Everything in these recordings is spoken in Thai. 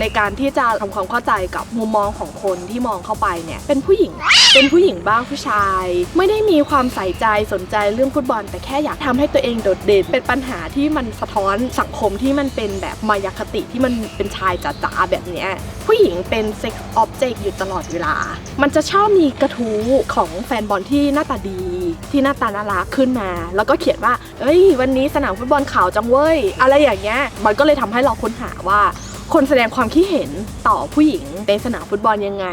ในการที่จะทำความเข้าใจกับมุมมองของคนที่มองเข้าไปเนี่ยเป็นผู้หญิง เป็นผู้หญิงบ้างผู้ชาย ไม่ได้มีความใส่ใจสนใจเรื่องฟุตบอล แต่แค่อยากทำให้ตัวเองโดดเด่น เป็นปัญหาที่มันสะท้อนสังคมที่มันเป็นแบบมายาคติที่มันเป็นชายจ๋าๆแบบเนี้ยผู้หญิงเป็นเซ็กซ์ออบเจกต์อยู่ตลอดเวลา มันจะชอบมีกระทู้ของแฟนบอลที่หน้าตาดี ที่หน้าตาน่ารักขึ้นมา แล้วก็เขียนว่า เอ้ย วันนี้สนามฟุตบอลขาวจังเว้ย อะไรอย่างเงี้ย มันก็เลยทำให้เราค้นหาว่า คนแสดงความคิดเห็นต่อผู้หญิงในสนามฟุตบอลยังไง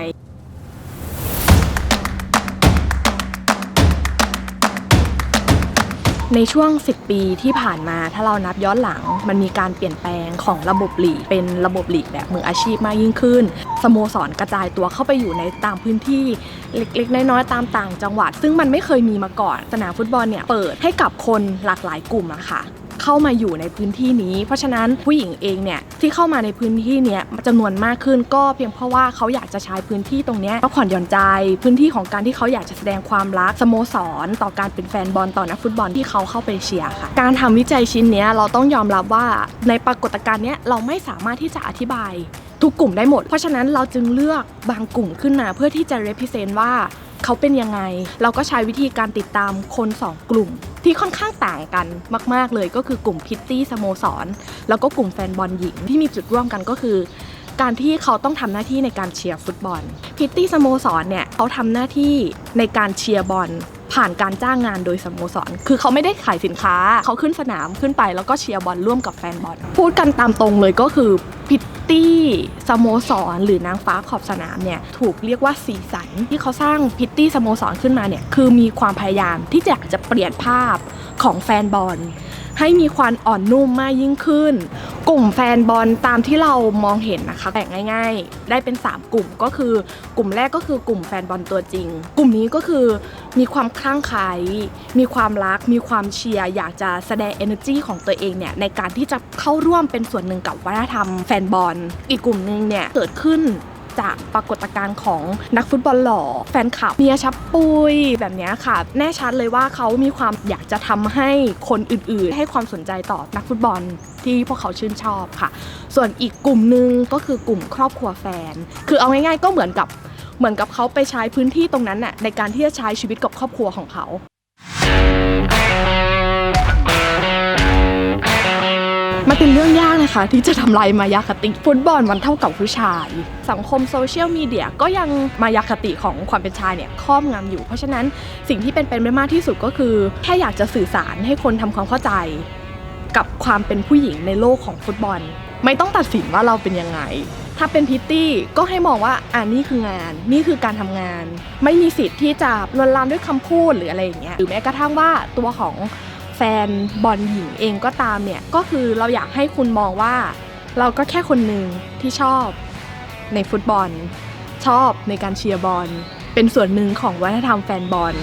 ในช่วง 10 ปีที่ผ่านมาถ้าเรานับย้อนหลัง มันมีการเปลี่ยนแปลงของระบบหลีกเป็นระบบหลีกแบบมืออาชีพมากยิ่งขึ้นสโมสรกระจายตัวเข้าไปอยู่ในตามพื้นที่เล็กๆ น้อยๆตามต่างจังหวัด ซึ่งมันไม่เคยมีมาก่อนสนามฟุตบอลเนี่ยเปิดให้กับคนหลากหลายกลุ่มอะค่ะ เข้ามาอยู่ในพื้นที่นี้ เพราะฉะนั้นผู้หญิงเองเนี่ยที่เข้ามาในพื้นที่เนี้ยจำนวนมากขึ้นก็เพียงเพราะว่าเขาอยากจะใช้พื้นที่ตรงเนี้ยพักผ่อนหย่อนใจ พื้นที่ของการที่เขาอยากจะแสดงความรักสโมสร ต่อการเป็นแฟนบอลต่อนักฟุตบอลที่เขาเข้าไปเชียร์ค่ะ การทำวิจัยชิ้นเนี้ยเราต้องยอมรับว่าในปรากฏการณ์เนี้ยเราไม่สามารถที่จะอธิบายทุกกลุ่มได้หมด เพราะฉะนั้นเราจึงเลือกบางกลุ่มขึ้นมาเพื่อที่จะ represent ว่า เขาเป็นยังไง เราก็ใช้วิธีการติดตามคน 2 กลุ่ม ที่ค่อนข้างต่างกันมาก ๆ เลยก็คือกลุ่มพิตตี้สโมสร แล้วก็กลุ่มแฟนบอลหญิงที่มีจุดร่วมกันก็คือ การที่เขาต้องทำหน้าที่ในการเชียร์ฟุตบอล พิตตี้สโมสรเนี่ยเขาทำหน้าที่ในการเชียร์บอล ผ่านการจ้างงานโดยสโมสร คือเขาไม่ได้ขายสินค้า เขาขึ้นสนามขึ้นไปแล้วก็เชียร์บอลร่วมกับแฟนบอล พูดกันตามตรงเลยก็คือพิตตี้สโมสร หรือนางฟ้าขอบสนามเนี่ยถูกเรียกว่าสีสัน ที่เขาสร้างพิตตี้สโมสรขึ้นมาเนี่ยคือมีความพยายามที่จะจะเปลี่ยนภาพของแฟนบอล ให้มีความอ่อนนุ่มมากยิ่งขึ้น กลุ่มแฟนบอลตามที่เรามองเห็นนะคะแบ่งง่าย ๆ ได้เป็น 3 กลุ่มก็คือกลุ่มแรกก็คือกลุ่มแฟนบอลตัวจริง กลุ่มนี้ก็คือมีความคลั่งไคล้มีความรัก มีความเชียร์อยากจะแสดง energy ของตัวเองเนี่ยในการที่จะเข้าร่วมเป็นส่วนหนึ่งกับวัฒนธรรมแฟนบอลอีกกลุ่มหนึ่งเนี่ยเกิดขึ้น จากปรากฏการณ์ของนักฟุตบอลหล่อ แฟนคลับเมียชับปุยแบบนี้ค่ะ แน่ชัดเลยว่าเขามีความอยากจะทำให้คนอื่นๆ ให้ความสนใจต่อนักฟุตบอลที่พวกเขาชื่นชอบค่ะ ส่วนอีกกลุ่มหนึ่งก็คือกลุ่มครอบครัวแฟน คือเอาง่ายๆก็เหมือนกับเหมือนกับเขาไปใช้พื้นที่ตรงนั้นน่ะในการที่จะใช้ชีวิตกับครอบครัวของเขา มันเป็นเรื่องยากนะคะ ที่จะทำลายมายาคติ ฟุตบอลมันเท่ากับผู้ชาย สังคมโซเชียลมีเดียก็ยังมายาคติของความเป็นชายเนี่ยครอบงำอยู่ เพราะฉะนั้นสิ่งที่เป็นไปได้มากที่สุดก็คือ แค่อยากจะสื่อสารให้คนทำความเข้าใจ กับความเป็นผู้หญิงในโลกของฟุตบอล ไม่ต้องตัดสินว่าเราเป็นยังไงถ้าเป็นพิตตี้ก็ให้มองว่าอ่านี่คืองาน นี่คือการทำงาน ไม่มีสิทธิ์ที่จะลวนลามด้วยคำพูดหรืออะไรอย่างเงี้ยหรือแม้กระทั่งว่าตัวของ ฟนบอลหญิงเองก็ตามเนี่ย ก็คือเราอยากให้คุณมองว่า เราก็แค่คนหนึ่งที่ชอบในฟุตบอล ชอบในการเชียร์บอล เป็นส่วนหนึ่งของวัฒนธรรมแฟนบอล